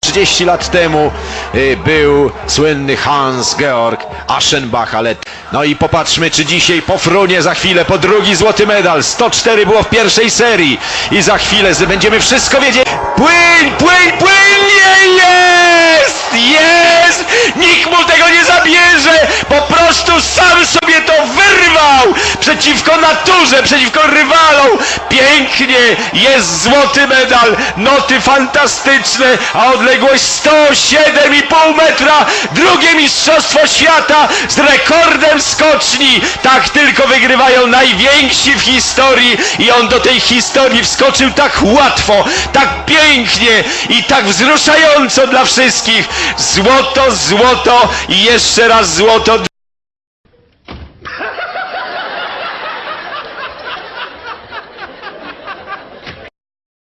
30 lat temu y, był słynny Hans-Georg Aschenbach, ale no i popatrzmy, czy dzisiaj pofrunie za chwilę po drugi złoty medal. 104 było w pierwszej serii i za chwilę będziemy wszystko wiedzieć. Płyń, płyń, płyń! Nie jest! Jest! Nikt mu tego nie zabierze! Po prostu sam sobie to wyrwał! Przeciwko naturze, przeciwko rywalom! Pięknie! Jest złoty medal! Noty fantastyczne, a odległość 107,5 metra! Drugie mistrzostwo świata z rekordem skoczni! Tak tylko wygrywają najwięksi w historii i on do tej historii wskoczył tak łatwo, tak pięknie i tak wzruszająco dla wszystkich. Złoto, złoto i jeszcze raz złoto.